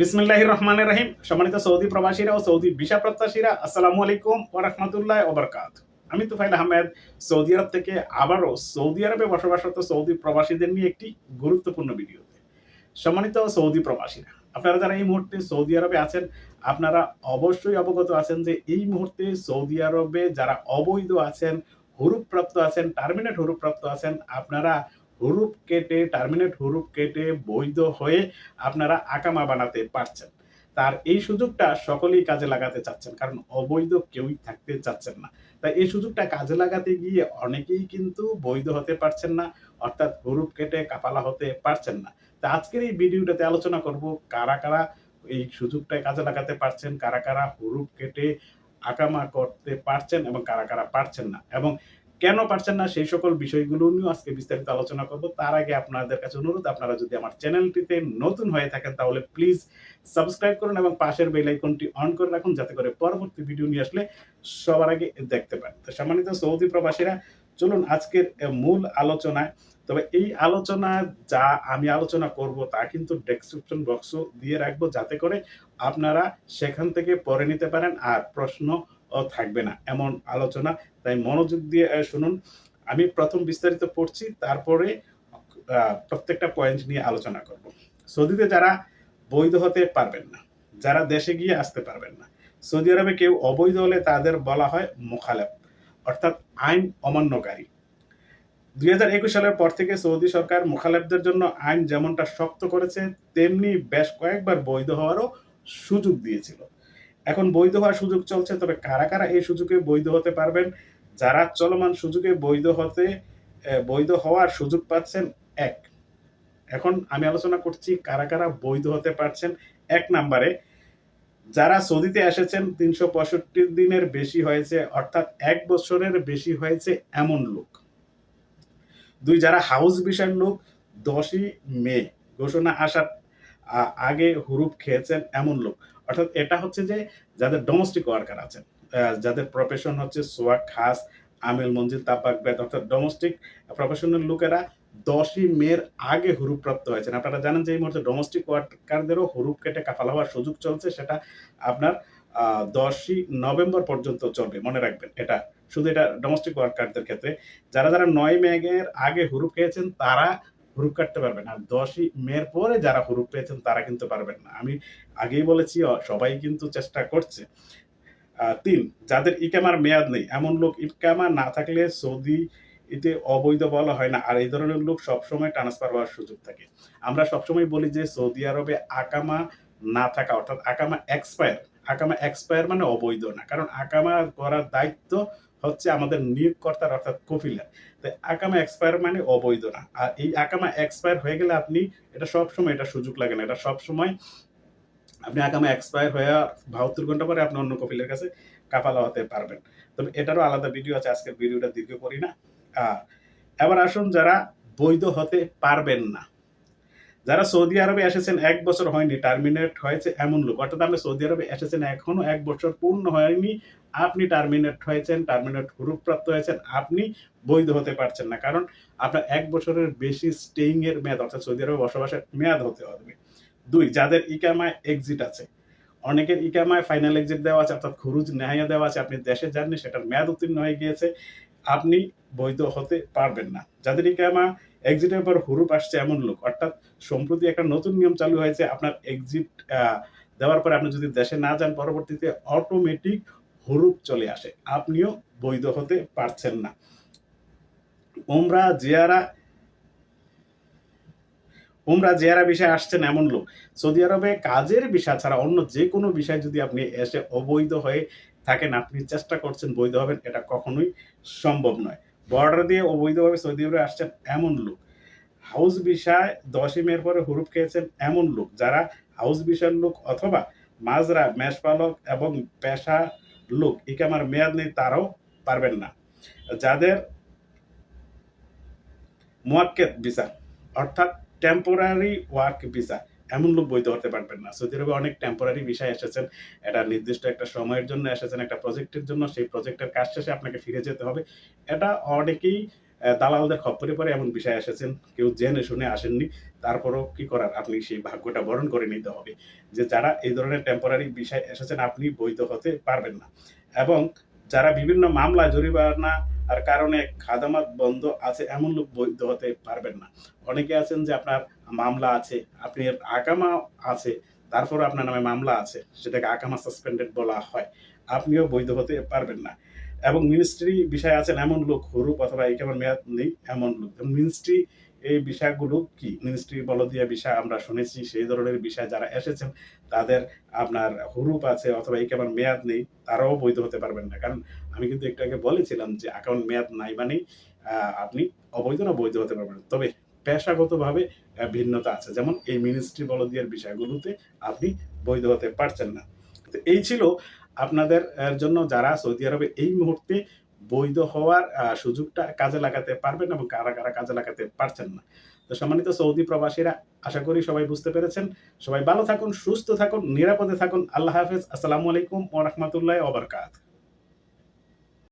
বিসমিল্লাহির রহমানির রহিম। সম্মানিত সৌদি প্রবাসীরা ও সৌদি ভিসা প্রত্যাশীরা, আসসালামু আলাইকুম ওয়া রাহমাতুল্লাহি ওয়া বারাকাতুহু। আমি তুফাইল আহমেদ, সৌদি আরব থেকে আবারও সৌদি আরবে বসবাসরত সৌদি প্রবাসীদের নিয়ে একটি গুরুত্বপূর্ণ ভিডিওতে সম্মানিত সৌদি প্রবাসীরা। আপনারা যারা এই মুহূর্তে সৌদি আরবে আছেন, আপনারা অবশ্যই অবগত আছেন যে এই মুহূর্তে সৌদি আরবে যারা অবৈধ আছেন, হুরুপপ্রাপ্ত আছেন টার্মিনেট হুরুপপ্রাপ্ত আছেন, আপনারা হুরুপ কেটে টার্মিনেট হুরুপ কেটে বৈধ হয়ে আপনারা আকামা বানাতে পারছেন। তার এই সুযোগটা সকলেই কাজে লাগাতে চাচ্ছেন, কারণ অবৈধ কেউই থাকতে চাচ্ছেন না। তাই এই সুযোগটা কাজে লাগাতে গিয়ে অনেকেই কিন্তু বৈধ হতে পারছেন না, অর্থাৎ হুরুপ কেটে কাপালা হতে পারছেন না। তা আজকের এই ভিডিওটাতে আলোচনা করব, কারা কারা এই সুযোগটায় কাজে লাগাতে পারছেন, কারা কারা হুরুপ কেটে আকামা করতে পারছেন এবং কারা কারা পারছেন না। এবং কেন পারছেন না সেই সকল বিষয়গুলো নিয়েও আজকে বিস্তারিত আলোচনা করব। তার আগে আপনাদের কাছে অনুরোধ, আপনারা যদি আমার চ্যানেলটিতে নতুন হয়ে থাকেন তাহলে প্লিজ সাবস্ক্রাইব করুন এবং পাশের বেল আইকনটি অন করে রাখুন যাতে করে পরবর্তী ভিডিও নিয়ে আসলে সবার আগে দেখতে পান। তো সম্মানিত সৌদি প্রবাসীরা, চলুন আজকের মূল আলোচনায়। তবে এই আলোচনা যা আমি আলোচনা করব তা কিন্তু ডেসক্রিপশন বক্সও দিয়ে রাখব যাতে করে আপনারা সেখান থেকে পড়ে নিতে পারেন আর প্রশ্ন থাকবে না, এমন আলোচনা। তাই মনোযোগ দিয়ে শুনুন। আমি প্রথম বিস্তারিত পড়ছি, তারপরে প্রত্যেকটা পয়েন্ট নিয়ে আলোচনা করব। সৌদিতে যারা বৈধ হতে পারবেন না, যারা দেশে গিয়ে আসতে পারবেন না, সৌদি আরবে কেউ অবৈধ হলে তাদের বলা হয় মোখালেফ, অর্থাৎ আইন অমান্যকারী। দুই হাজার একুশ সালের পর থেকে সৌদি সরকার মোখালেফদের জন্য আইন যেমনটা শক্ত করেছে, তেমনি বেশ কয়েকবার বৈধ হওয়ারও সুযোগ দিয়েছিল। এখন বৈধ হওয়ার সুযোগ চলছে, তবে কারা কারা এই সুযোগে বৈধ হতে পারবেন? যারা চলমান সুযোগে বৈধ হতে বৈধ হওয়ার সুযোগ পাচ্ছেন, এক। এখন আমি আলোচনা করছি কারা কারা বৈধ হতে পারছেন। এক নাম্বারে, যারা সৌদিতে এসেছেন, তিনশো পঁয়ষট্টি দিনের বেশি হয়েছে, অর্থাৎ এক বছরের বেশি হয়েছে এমন লোক। দুই, যারা হাউস বিষয়ের লোক, দশই মে, ঘোষণা আসার আগে হুরুপ খেয়েছেন এমন লোক। অর্থাৎ এটা হচ্ছে যে যাদের ডোমেস্টিক ওয়ার্কার আছেন যাদের প্রফেশন হচ্ছে সোয়াক খাস, আমেল, মঞ্জিল, তাপাক, বেদ, অর্থাৎ ডোমেস্টিক প্রফেশনাল লোকেরা দশই মের আগে হুরুপ প্রাপ্ত হয়েছেন। আপনারা জানেন যে এই মুহূর্তে ডোমেস্টিক ওয়ার্কারদেরও হুরুপ কেটে কাফাল হওয়ার সুযোগ চলছে, সেটা আপনার দশই নভেম্বর পর্যন্ত চলবে, মনে রাখবেন। এটা শুধু এটা ডোমেস্টিক ওয়ার্কারদের ক্ষেত্রে। যারা যারা নয় মেঘের আগে হুরুপ খেয়েছেন, তারা হুরুপ কাটতে পারবেন। আর দশই মের পরে যারা হুরুপ পেয়েছেন, তারা কিন্তু পারবেন না। আমি আগেই বলেছি সবাই কিন্তু চেষ্টা করছে। তিন, যাদের ইকামার মেয়াদ নেই, এমন লোক ইকামা না থাকলে সৌদি এতে অবৈধ বলা হয় না। আর এই ধরনের লোক সবসময় ট্রান্সফার হওয়ার সুযোগ থাকে। আমরা সবসময় বলি যে, সৌদি আরবে আকামা না থাকা, অর্থাৎ আকামা এক্সপায়ার আকামা এক্সপায়ার মানে অবৈধ না। কারণ আকামা করার দায়িত্ব হচ্ছে আমাদের নিয়োগকর্তার অর্থাৎ কফিলার তাই আকামা এক্সপায়ার মানে অবৈধ না। আর এই আকামা এক্সপায়ার হয়ে গেলে আপনি এটা সবসময় এটা সুযোগ লাগে না। এটা সবসময় আপনি আগামী এক্সপায়ার হয়ে বাহাত্তর ঘণ্টা পরে আপনি অন্য কপিলের কাছে কাফালা হতে পারবেন। তবে এটারও আলাদা ভিডিও আছে, আজকের ভিডিওটা দীর্ঘ করি না। আর এবার আসুন যারা বৈধ হতে পারবেন না। যারা সৌদি আরবে এসেছেন, এক বছর হয়নি টার্মিনেট হয়েছে এমন লোক। অর্থাৎ আপনি সৌদি আরবে এসেছেন, এখনও এক বছর পূর্ণ হয়নি, আপনি টার্মিনেট হয়েছেন টার্মিনেট হুরুপ্রাপ্ত হয়েছেন, আপনি বৈধ হতে পারছেন না। কারণ আপনার এক বছরের বেশি স্টেইং এর মেয়াদ, অর্থাৎ সৌদি আরবে বসবাসের মেয়াদ হতে হবে। দুই, যাদের ইকামায় এক্সিট আছে, অনেকের ইকামায় ফাইনাল এক্সিট দেওয়া আছে, অর্থাৎ খুরুজ নেহাইয়া দেওয়া আছে, আপনি দেশে যাননি, সেটার মেয়াদ উত্তীর্ণ হয়ে গিয়েছে, আপনি বৈধ হতে পারবেন না। যাদের ইকামা এক্সিটের পর হুরুপ আসছে এমন লোক। অর্থাৎ সম্প্রতি একটা নতুন নিয়ম চালু হয়েছে, আপনার এক্সিট দেওয়ার পরে আপনি যদি দেশে না যান, পরবর্তীতে অটোমেটিক হুরুপ চলে আসে। আপনিও বৈধ হতে পারছেন না। ওমরা জিয়ারা ওমরা জিয়ারা বিষয়ে আসছেন এমন লোক। সৌদি আরবে কাজের বিষয় ছাড়া অন্য যে কোনো বিষয় যদি আপনি এসে অবৈধ হয়ে থাকেন, আপনি চেষ্টা করছেন বৈধ হবেন, এটা কখনোই সম্ভব নয়। বর্ডার দিয়ে অবৈধভাবে সৌদি আরবে আসছেন এমন লোক। হাউস বিষয় দশই মের পরে হুরুপ খেয়েছেন এমন লোক যারা হাউস বিষয়ের লোক অথবা মাজরা, মেষপালক এবং পেশা লোক ইকামার মেয়াদ নেই তারাও পারবেন না। যাদের মোয়াক্কেত ভিসা, অর্থাৎ টেম্পোরারি ওয়ার্ক ভিসা এমন লোক বৈধ হতে পারবেন না। সৌদি আরবে অনেক টেম্পোরারি বিষয় এসেছেন। এটা নির্দিষ্ট একটা সময়ের জন্য এসেছেন, একটা প্রজেক্টের জন্য। সেই প্রজেক্টের কাজ শেষে আপনাকে ফিরে যেতে হবে। এটা অনেকেই দালালদের খপ্পরে পরে এমন বিষয় এসেছেন। কেউ জেনে শুনে আসেননি। তারপরও কি করার? আপনি সেই ভাগ্যটা বরণ করে নিতে হবে যে যারা এই ধরনের টেম্পোরারি বিষয় এসেছেন, আপনি বৈধ হতে পারবেন না। এবং যারা বিভিন্ন মামলা জরিমানা আর কারণে খাদামাত বন্ধ আছে এমন লোক বৈধ হতে পারবেন না। অনেকে আছেন যে আপনার মামলা আছে, আপনি আকামা আছে, তারপর আপনার নামে মামলা আছে, সেটাকে আকামা সাসপেন্ডেড বলা হয়। আপনিও বৈধ হতে পারবেন না। এবং মিনিস্ট্রি বিষয় আছেন এমন লোক, হরুপ অথবা এই কেমন মেয়াদ নেই, এমন লোক। মিনিস্ট্রি এই বিষয়গুলো কি? মিনিস্ট্রি বলদিয়া বিষয় আমরা শুনেছি, সেই ধরনের বিষয় যারা এসেছেন, তাদের আপনার হুরুপ আছে অথবা এই কেমন মেয়াদ নেই, তারাও বৈধ হতে পারবেন না। কারণ আমি কিন্তু একটু আগে বলেছিলাম যে অ্যাকাউন্ট মেয়াদ নাই মানে আপনি অবৈধ না বৈধ হতে পারবেন। তবে পেশাগতভাবে ভিন্নতা আছে। যেমন এই মিনিস্ট্রি বলদিয়ার বিষয়গুলোতে আপনি বৈধ হতে পারছেন না। তো এই ছিল আপনাদের জন্য যারা সৌদি আরবে এই মুহূর্তে বৈধ হওয়ার সুযোগটা কাজে লাগাতে পারবেন এবং কারা কারা কাজে লাগাতে পারছেন না। তো সম্মানিত সৌদি প্রবাসীরা, আশা করি সবাই বুঝতে পেরেছেন। সবাই ভালো থাকুন, সুস্থ থাকুন, নিরাপদে থাকুন। আল্লাহ হাফেজ। আসসালামু আলাইকুম ওরহমতুল্লাহ বারাকাতুহু।